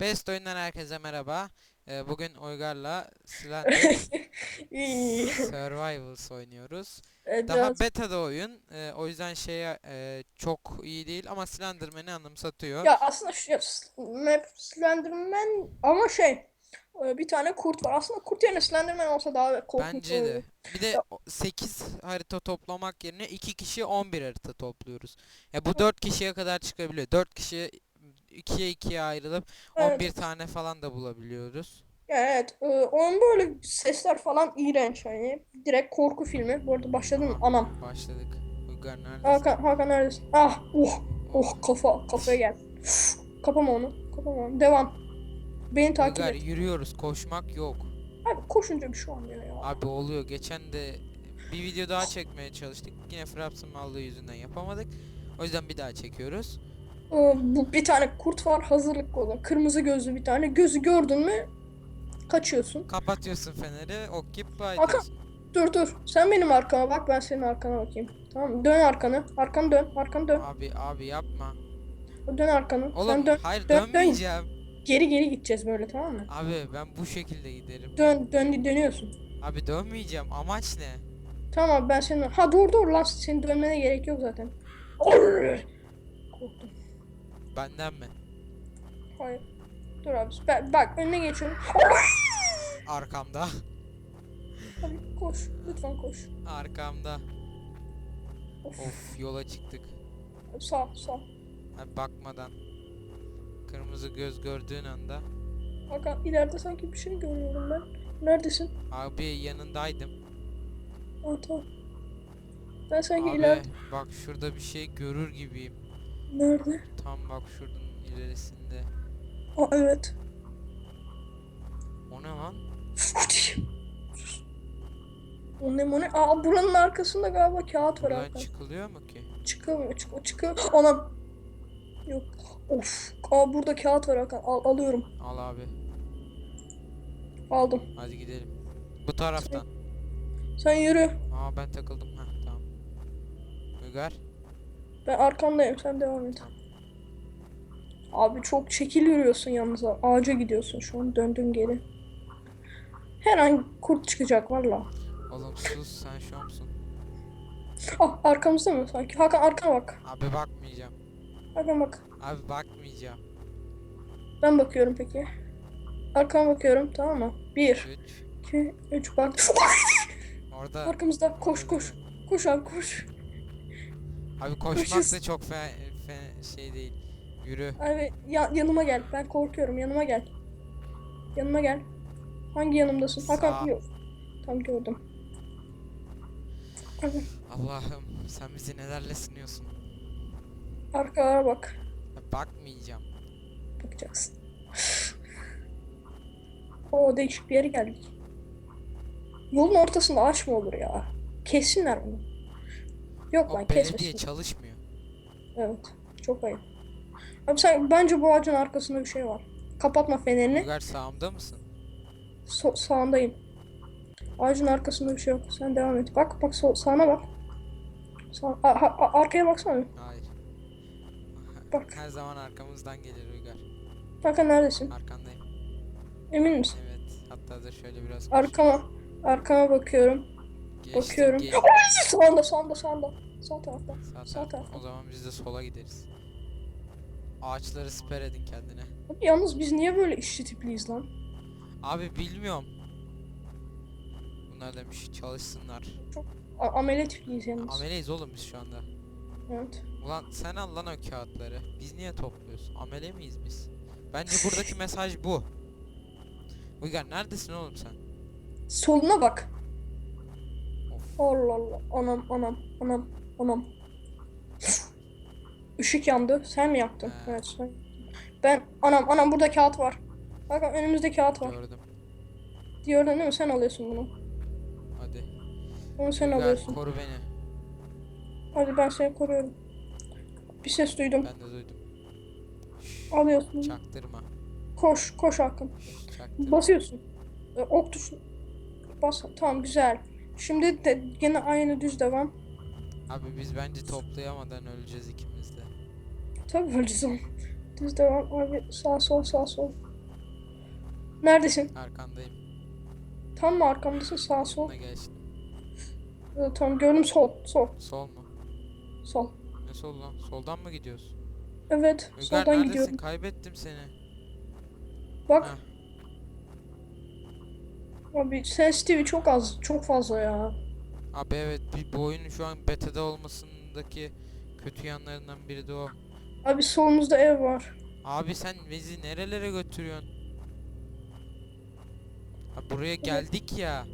Best oyundan herkese merhaba. Ee, bugün Uygar'la Slender. Survivals oynuyoruz. Evet, Daha biraz- beta'da oyun. Ee, o yüzden şeye e, çok iyi değil ama Slenderman'i anımsatıyor. Ya aslında şu ya, s- map Slenderman ama şey e, bir tane kurt var. Aslında kurt yerine Slenderman olsa daha korkunç Bence de. olurdu. Bir de 8 harita toplamak yerine 2 kişi 11 harita topluyoruz. Ya bu 4 kişiye kadar çıkabiliyor. 4 kişi 2'ye 2'ye ayrılıp Evet. 11 tane falan da bulabiliyoruz. Ya evet. e, onun böyle sesler falan iğrenç hani. Direkt korku filmi. Bu arada başladım Tamam, anam. Başladık. Uygar neredesin? Hakan, Hakan neredesin? Ah, oh, oh kafa, kafaya gel. Uf, Kapama onu, kapama onu. Devam. Beni takip Uygar et. yürüyoruz. Koşmak yok. Abi koşunca bir şey olmuyor ya. Abi oluyor. Geçen de bir video daha çekmeye çalıştık. Yine Fraps'ın mallığı yüzünden yapamadık. O yüzden bir daha çekiyoruz. Bu bir tane kurt var hazırlıklı olun. Kırmızı gözlü bir tane. Gözü gördün mü kaçıyorsun. Kapatıyorsun feneri, ok gibi Hakan. Dur dur. Sen benim arkama bak ben senin arkana bakayım. Tamam mı? Dön arkanı. Arkanı dön. Arkanı dön. Abi abi yapma. Dön arkanı. Oğlum Sen dön. hayır dön, dön. dönmeyeceğim. Geri geri gideceğiz böyle tamam mı? Abi ben bu şekilde giderim. Dön dön dönüyorsun. Abi dönmeyeceğim. Amaç ne? Tamam ben senin... Ha dur dur lan senin dönmene gerek yok zaten. Arr! Benden mi? Hayır. Dur abi. Ben- bak önüne geçiyorum. Arkamda. Abi koş. Lütfen koş. Arkamda. Of. Of yola çıktık. Sağ sağ. Abi bakmadan. Kırmızı göz gördüğün anda. Hakan ileride sanki bir şey görüyorum ben. Neredesin? Abi yanındaydım. Aa tamam. Ben sanki Abi ileride... bak şurada bir şey görür gibiyim. Nerede? Tam bak şuradan ilerisinde. Aa evet. O ne lan? O ne o ne? Aa buranın arkasında galiba kağıt var Buradan Hakan. çıkılıyor mu ki? Çıkamıyor çık çıkıyor. Anam. Yok. Of. Aa burada kağıt var Hakan. Al, alıyorum. Al abi. Aldım. Hadi gidelim. Bu taraftan. Sen yürü. Aa ben takıldım. Heh tamam. Uygar. Ben arkandayım. Sen devam et. Abi çok çekil yürüyorsun yalnız. Ağaca gidiyorsun şu an. Döndün geri. Her an kurt çıkacak valla. Oğlum sus sen şov musun? Ah arkamızda mı sanki? Hakan arkana bak. Abi bakmayacağım. Hakan bak. Abi bakmayacağım. Ben bakıyorum peki. Arkama bakıyorum tamam mı? Bir, 3. iki, üç bak. Orada. Arkamızda koş koş. Koş abi koş. Abi koşmak da çok fe, fe- şey değil. Yürü. Abi ya, yanıma gel. Ben korkuyorum. Yanıma gel. Yanıma gel. Hangi yanımdasın? Sağ. Hakan yok. Tam gördüm. Abi, Allah'ım sen bizi nelerle sınıyorsun. arkalara bak. Ya bakmayacağım. Bakacaksın. O değişik bir yere geldik. Yolun ortasında ağaç mı olur ya? Kessinler onu. Yok lan belediye kesmesin. çalışmıyor. Evet. Çok ayıp. Abi sen bence bu ağacın arkasında bir şey var. Kapatma fenerini. Uygar sağımda mısın? So- sağındayım. Ağacın arkasında bir şey yok. Sen devam et. Bak bak sol sağına bak. Sağ arkaya baksana. Hayır. Bak. Her zaman arkamızdan gelir Uygar. Bakın neredesin? Arkandayım. Emin misin? Evet. Hatta dur şöyle biraz Arkama. Arkama bakıyorum. Geçtim, bakıyorum. geçtim. Sağında sağında sağında. Sağ tarafta. Sağ Sağ taraf. tarafta. O zaman biz de sola gideriz. Ağaçları siper edin kendine. Abi yalnız biz niye böyle işçi tipliyiz lan? Abi bilmiyorum. Bunlar demiş çalışsınlar. A- amele tipliyiz yalnız. Ameleyiz oğlum biz şu anda. Evet. Ulan sen al lan o kağıtları. Biz niye topluyoruz? Amele miyiz biz? Bence buradaki mesaj bu. Uygar neredesin oğlum sen? Soluna bak. Allah Allah. Anam anam anam anam. Işık yandı. Sen mi yaktın? He. Evet sen. Ben anam anam burada kağıt var. Bakın önümüzde kağıt var. Gördüm. Diyordun değil mi? Sen alıyorsun bunu. Hadi. Bunu sen Uygar alıyorsun. koru beni. Hadi ben seni koruyorum. Bir ses duydum. Ben de duydum. Alıyorsun. çaktırma. Koş koş çaktırma. Basıyorsun. E, ok tuşu. Bas. Tamam güzel. Şimdi de gene aynı düz devam. Abi biz bence toplayamadan öleceğiz ikimiz de. Tabii öleceğiz oğlum. Düz devam. Abi sağ sol sağ sol. Neredesin? Arkandayım. Tam mı arkamdasın? Sağ sol. Ne geçtim? Ee, Tam gördüm sol. Sol. Sol mu? Sol. Ne sol lan? Soldan mı gidiyorsun? Evet. Uygar soldan neredesin? gidiyorum. Kaybettim seni. Bak. Ha. Abi sensitivi çok az. Çok fazla ya. Abi evet bir, bu oyunun şu an beta'da olmasındaki kötü yanlarından biri de o. Abi solumuzda ev var. Abi sen bizi nerelere götürüyorsun? Abi buraya geldik ya.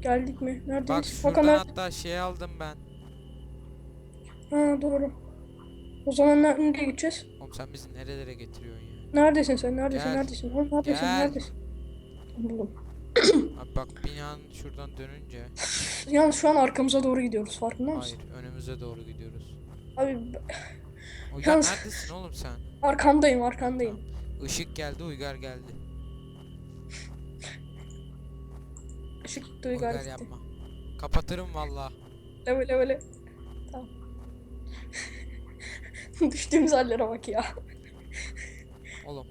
Geldik mi? Neredeyiz? Bak Hakan şuradan nerede? hatta şey aldım ben. Ha doğru. O zaman ne- nereye gideceğiz? Oğlum sen bizi nerelere getiriyorsun ya? Neredesin sen? Neredesin? Gel. Neredesin? Oğlum neredesin? Gel. Neredesin? Buldum. Bak binanın şuradan dönünce. Yalnız şu an arkamıza doğru gidiyoruz. Farkında mısın? Hayır önümüze doğru gidiyoruz. Abi Uygar Yalnız- neredesin oğlum sen? arkandayım arkandayım. Işık geldi Uygar geldi. Işık gitti Uygar uygar gitti. yapma. Kapatırım valla. Öyle öyle. Tamam. Düştüğümüz hallere bak ya. Oğlum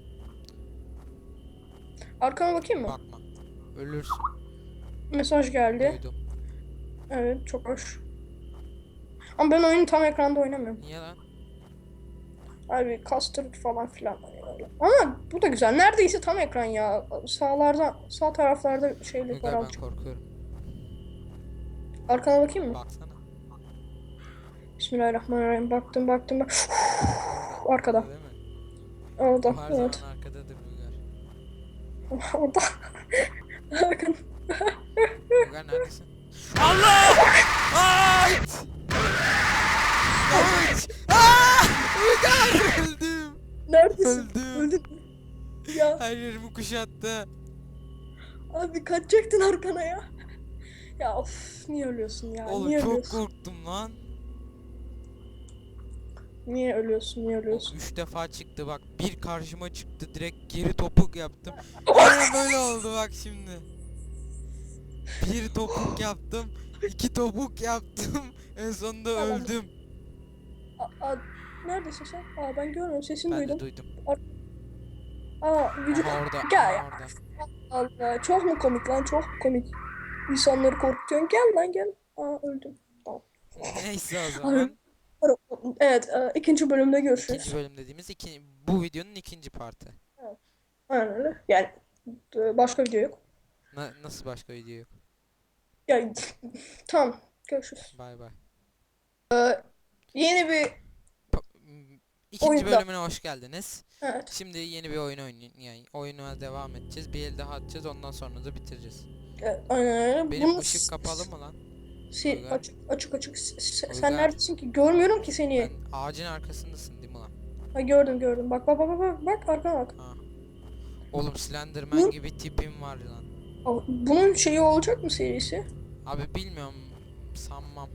Arkana bakayım mı? bakma. Ölürsün. Mesaj geldi. Duydum. Evet çok hoş. Ama ben oyunu tam ekranda oynamıyorum. Niye lan? Abi kastır falan filan. Ama bu da güzel. Neredeyse tam ekran ya. Sağlarda, sağ taraflarda şeylik var ben korkuyorum. Arkana bakayım mı? Baksana. Bismillahirrahmanirrahim. Baktım baktım bak. Arkada. Orada. Her Evet. arkadadır Uygar. Orada. Arkada. Uygar neredesin? Allah! Aç! Aç! Aa! Uygar öldüm. Neredesin? Öldüm. Öldün. Ya Her yerimi kuşattı. abi kaçacaktın arkana ya. Ya of niye ölüyorsun ya? Oğlum niye çok ölüyorsun? korktum lan. Niye ölüyorsun? Niye ölüyorsun? üç defa çıktı bak. Bir karşıma çıktı direkt geri topuk yaptım. Aynen böyle oldu bak şimdi. Bir topuk yaptım. iki topuk yaptım. En sonunda Tamam. öldüm. Aa, aa, neredesin sen? Aa ben görmüyorum. Sesini Ben de duydum. duydum. Aa vücut. Aha orada. Gel aha ya. orada. Allah çok mu komik lan? Çok mu komik? İnsanları korkutuyorsun. Gel lan gel. Aa öldüm. Neyse o zaman. Evet, e, ikinci bölümde görüşürüz. İkinci bölüm dediğimiz iki, bu videonun ikinci partı. Aynen öyle. Yani e, başka video yok. Na- nasıl başka video yok? Yani tamam. Görüşürüz. Bay bay. Yeni bir İkinci Oyunda. bölümüne hoş geldiniz. evet. Şimdi yeni bir oyun oynayın yani oyuna devam edeceğiz. Bir el daha atacağız ondan sonra da bitireceğiz. evet aynen öyle. Benim Bunu ışık kapalı mı lan? Uygar? açık açık açık. S- Uygar. Sen neredesin ki? Görmüyorum ki seni. Ben ağacın arkasındasın değil mi lan? Ha gördüm gördüm. Bak bak bak bak bak. Bak arkana bak. Ha. Oğlum Slenderman Hı? gibi tipim var lan. Aa, Bunun şeyi olacak mı serisi? Abi bilmiyorum sanmam.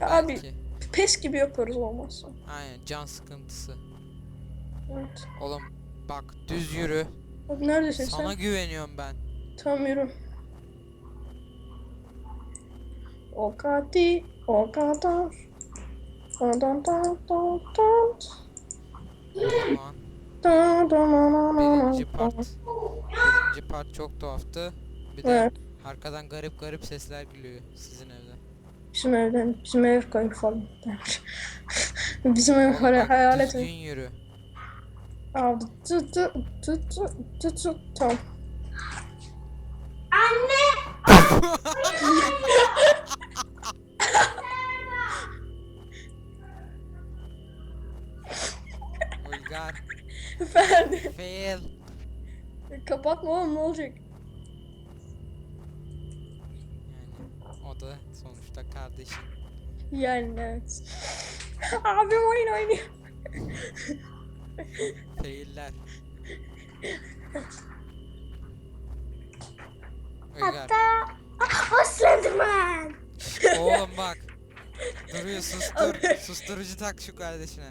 Ya abi Belki. pes gibi yaparız olmazsa. Aynen can sıkıntısı. Evet. Oğlum bak düz yürü. Abi neredesin Sana sen? güveniyorum ben. Tamam yürü. O kadar, o kadar. Dan dan dan dan dan. O zaman Dan dan dan dan dan. birinci part. Birinci part çok tuhaftı. Bir de Evet. arkadan garip garip sesler geliyor sizin evde. Bizim evden, bizim ev kayıp falan. bizim ev Oğlum hani bak, hayalet düzgün yürü. Abi tı tı tı tı tı tı tamam. Uygar. kapatma oğlum ne olacak? Yani o da sonuçta kardeşim. Yani evet. Abim oyun oynuyor. Failler. Uygar. O Slenderman. Oğlum bak. Duruyor sustur. Susturucu tak şu kardeşine.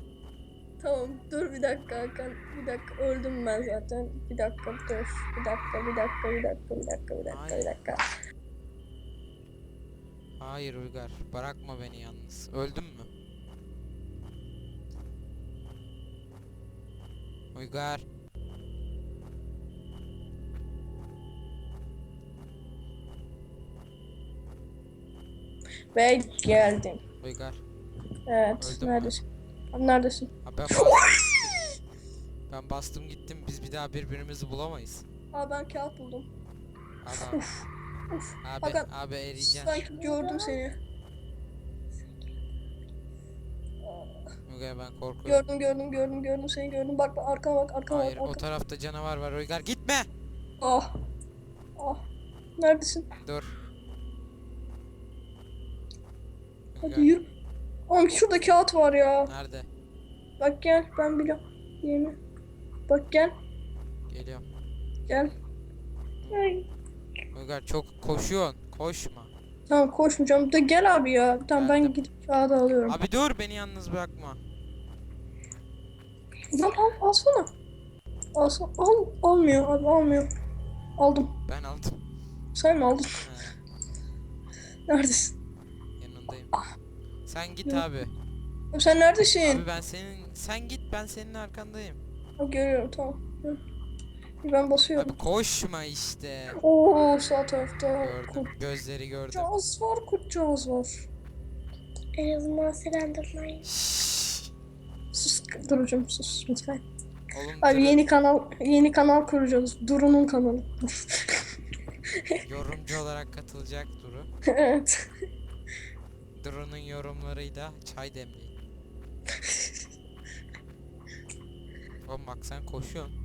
Tamam dur bir dakika Hakan. Bir dakika öldüm ben zaten. Bir dakika dur. Bir dakika bir dakika bir dakika bir dakika bir dakika bir dakika. Hayır Uygar bırakma beni yalnız. Öldün mü? Uygar. Ve geldim. Uygar. Evet, Öldüm neredesin? Abi neredesin? Abi ben bastım gittim. Ben bastım gittim biz bir daha birbirimizi bulamayız. Aa ben kağıt buldum. Adam. Uf. Abi Hakan, abi eriyeceksin. Sanki gördüm seni. Uygar ben korkuyorum. Gördüm gördüm gördüm gördüm seni gördüm. Bak bak arkana bak arkana Hayır bak. o Arkana. tarafta canavar var Uygar gitme. Ah. Ah. Neredesin? Dur. Hadi yürü. Oğlum şurada kağıt var ya. Nerede? Bak gel ben biliyorum. Yeni. Bak gel. Geliyorum. Gel. Ay. Uygar çok koşuyorsun. Koşma. Tamam koşmayacağım. Da gel abi ya. Tamam ben Geldim. gidip kağıdı alıyorum. Abi dur beni yalnız bırakma. Lan al alsana. Alsana. Al. Almıyor abi almıyor. Aldım. Ben aldım. Sen mi aldın? He, Neredesin? yanındayım. Sen git abi. Sen neredesin? Abi ben senin sen git ben senin arkandayım. Ha, görüyorum tamam. Hı. Ben basıyorum. Abi koşma işte. Oo sağ tarafta Gördüm. kurt Gözleri gördüm. cağız var, kurt cağız var. En azından. Şşş. Sus Duru'cum sus lütfen. Oğlum Abi yeni kanal yeni kanal kuracağız. Duru'nun kanalı. yorumcu olarak katılacak Duru. evet. Duru'nun yorumlarıyla çay demleyin. Oğlum bak sen koşuyorsun.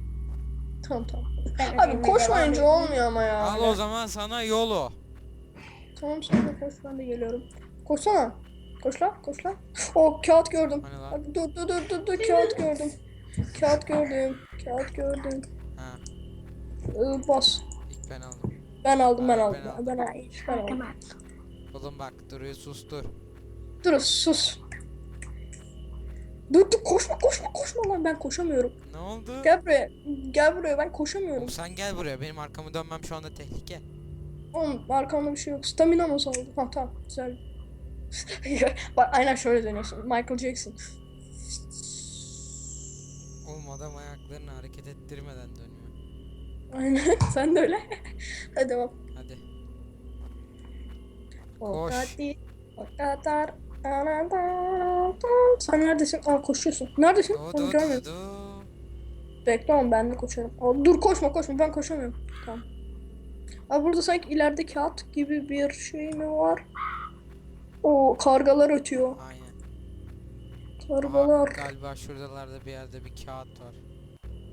Tamam tamam. Ben Abi koşmayınca olmuyor ama ya. Al o zaman sana yolu. Tamam sen de koş ben de geliyorum. Koşsana. Koş lan koş lan. O kağıt gördüm. Hani lan? Abi dur dur dur dur dur kağıt gördüm. Kağıt gördüm. Kağıt gördüm. Ha, Ee, bas. ilk ben aldım. Ben aldım ben aldım. ben aldım. Ben aldım. Hayır, Ben aldım. Oğlum bak Duru'yu sustur. Dur sus. Dur dur koşma koşma koşma lan ben koşamıyorum. Ne oldu? Gel buraya. Gel buraya ben koşamıyorum. Oğlum sen gel buraya. Benim arkamı dönmem şu anda tehlike. Oğlum arkamda bir şey yok. Stamina mı saldı? Ha tamam güzel. Bak aynen şöyle dönüyorsun. Michael Jackson. Oğlum adam ayaklarını hareket ettirmeden dönüyor. Aynen sen de öyle. Hadi devam. Hadi. O Koş. o kadar. Sen neredesin? Aa koşuyorsun. Neredesin? Do Onu görmüyorum. do do. Bekle oğlum ben de koşarım. Aa, dur koşma koşma ben koşamıyorum. Tamam. Abi burada sanki ileride kağıt gibi bir şey mi var? O kargalar ötüyor. Aynen. Kargalar. Aha, galiba şuradalarda bir yerde bir kağıt var.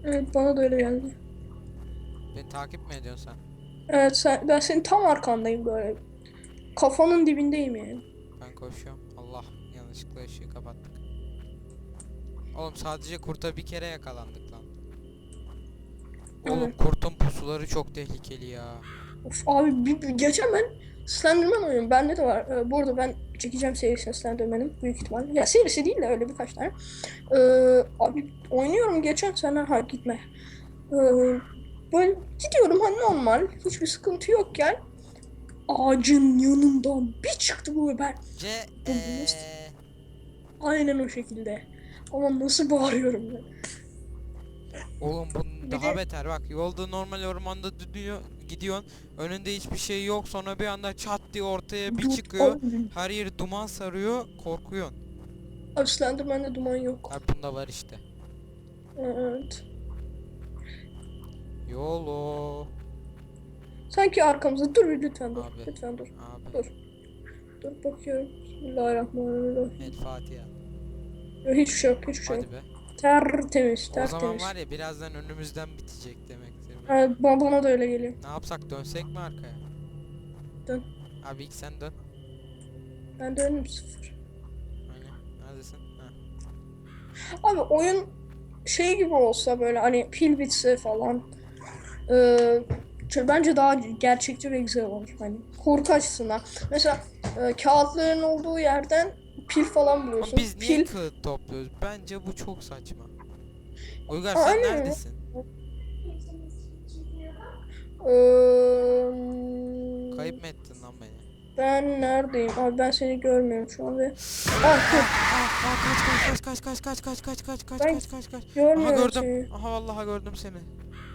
Evet bana da öyle geldi. Beni takip mi ediyorsun sen? Evet sen, ben senin tam arkandayım böyle. Kafanın dibindeyim yani. Ben koşuyorum. Allah yanlışlıkla ışığı kapattık. Oğlum sadece kurta bir kere yakalandık lan. Oğlum Evet. kurtun pusuları çok tehlikeli ya. Of abi bir, bir- geçen ben Slenderman oynuyorum. Bende de var. Ee, bu arada ben çekeceğim serisini Slenderman'ın büyük ihtimalle. Ya serisi değil de öyle birkaç tane. Ee, abi oynuyorum geçen sene ha gitme. Ee, böyle gidiyorum hani normal hiçbir sıkıntı yokken ağacın yanından bir çıktı bu C nasıl- aynen o şekilde. Ama nasıl bağırıyorum ben. Oğlum bu Bir daha de- beter bak yolda normal ormanda dönüyor gidiyorsun önünde hiçbir şey yok sonra bir anda çat diye ortaya bir Dur, çıkıyor Abi, her yeri duman sarıyor korkuyorsun. abi Slenderman'de duman yok. Abi bunda var işte. Evet. Yolo Sanki arkamızda dur lütfen dur. Abi. Lütfen dur. abi. Dur. Dur bakıyorum. Bismillahirrahmanirrahim. El Fatiha. Hiçbir şey yok, hiçbir şey yok. Hadi be. Tertemiz, O zaman tertemiz. var ya birazdan önümüzden bitecek demektir. Ha, bana, da öyle geliyor. Ne yapsak dönsek mi arkaya? Dön. Abi ilk sen dön. Ben de önüm sıfır. Aynen. Neredesin? Ha. Abi oyun şey gibi olsa böyle hani pil bitse falan. eee, ç- bence daha gerçekçi ve güzel olur. Hani korku açısından. Mesela e, kağıtların olduğu yerden pil falan buluyorsun. biz niye pil kağıt topluyoruz? Bence bu çok saçma. Uygar sen Aynen. neredesin? eee, Kayıp mı ettin lan beni? Ben neredeyim? Abi ben seni görmüyorum şu an ve ah, dur, Aa, aa, kaç kaç kaç kaç kaç kaç kaç kaç kaç Ben kaç kaç kaç. Aha görmüyorum gördüm. seni. Aha vallahi gördüm seni.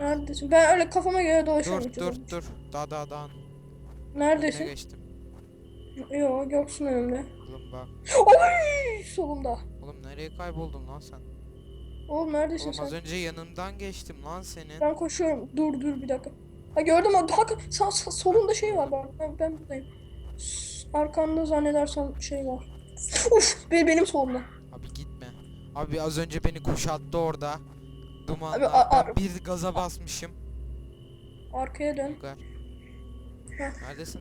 Neredesin? Ben öyle kafama göre Dur dolaşıyorum. dur dur. Da da dan. Önüne Neredesin? geçtim. Yo Göksun önümde. Oğlum bak. Oy solumda. Oğlum nereye kayboldun lan sen? Oğlum neredesin Oğlum sen? az önce yanından geçtim lan senin. Ben koşuyorum. Dur dur bir dakika. Ha gördüm. Ha, hak, sağ, sağ- solunda şey var bak. Ben, ben buradayım. Arkanda zannedersen şey var. Uf be- benim solumda. Abi gitme. Abi az önce beni kuşattı orada. Dumanla. Abi, a- ben bir gaza basmışım. Arkaya dön. Uygar. Heh. Neredesin?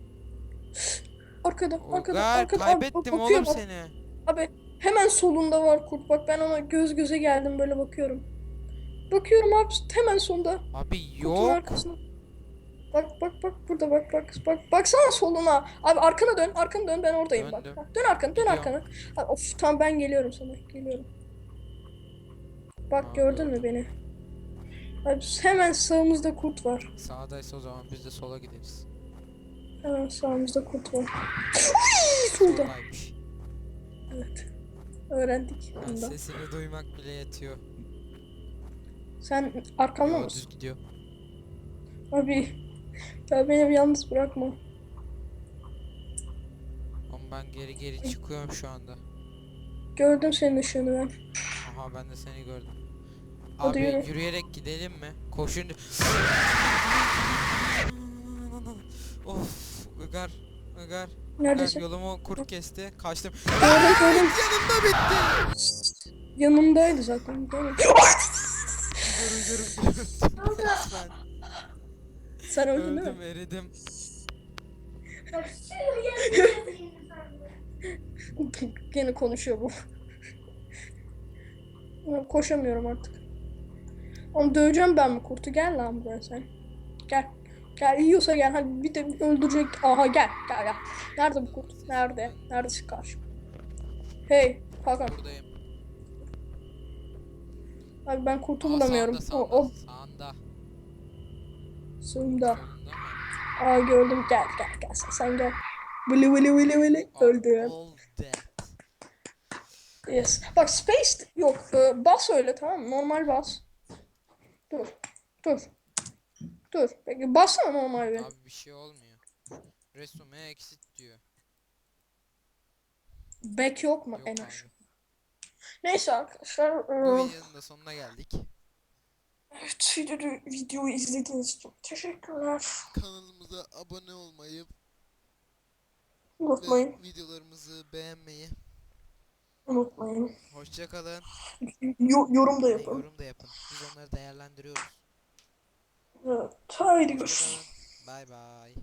Arkada. Arkada. Uygar arkada. Abi, kaybettim bakıyor oğlum bak. seni. Abi hemen solunda var kurt. Bak ben ona göz göze geldim böyle bakıyorum. Bakıyorum abi hemen sonda. Abi Kurtun yok. arkasına. Bak bak bak burada bak bak bak baksana soluna. Abi arkana dön arkana dön ben oradayım Döndüm. bak. bak. Dön arkanı dön Gidiyorum. arkanı. Abi, of tamam ben geliyorum sana geliyorum. Bak gördün mü beni? Abi hemen sağımızda kurt var. Sağdaysa o zaman biz de sola gideriz. Hemen sağımızda kurt var. Solda. Soldaymış. Evet. Öğrendik Ben bunda. sesini duymak bile yetiyor. Sen arkamda Yo, mısın? düz gidiyor. Abi ya beni yalnız bırakma. Ama ben geri geri çıkıyorum şu anda. Gördüm senin ışığını ben. Aha ben de seni gördüm. Hadi Abi yürü. yürüyerek gidelim mi? Koşun. of, Uygar. Uygar Neredesin? yolumu kurt kesti. Kaçtım. Gördüm gördüm. Yanımda bitti. Yanımdaydı zaten. Gördüm. Uygar, Uygar. Lütfen. Sen öldün değil mi? Öldüm, eridim. Gene konuşuyor bu. Koşamıyorum artık. Onu döveceğim ben mi kurtu? Gel lan buraya sen. Gel. Gel yiyorsa gel. Hadi bir de öldürecek. Aha gel. Gel gel. Nerede bu kurt? Nerede? Neredesin karşı? Hey Hakan. Buradayım. Abi ben kurtu Aa, bulamıyorum. Sağında, O, o sağında, sağında. Aa gördüm. Gel gel gel sen, sen gel. Vili vili vili vili. Öldü. All dead. Yes. Bak space yok. Ee, bas öyle tamam mı? Normal bas. Dur. Dur. Dur. Peki bassana normal bir. Abi bir şey olmuyor. Resume exit diyor. Back yok mu Yok en abi. aşağı? Neyse arkadaşlar. Bu ee, videonun da sonuna geldik. evet, videoyu, videoyu izlediğiniz için teşekkürler. Kanalımıza abone olmayı Unutmayın. ve videolarımızı beğenmeyi. Unutmayın. Hoşçakalın. Yo- yorum da yapın. yorum da yapın. Biz onları değerlendiriyoruz. Evet. Haydi görüşürüz. Bay bay.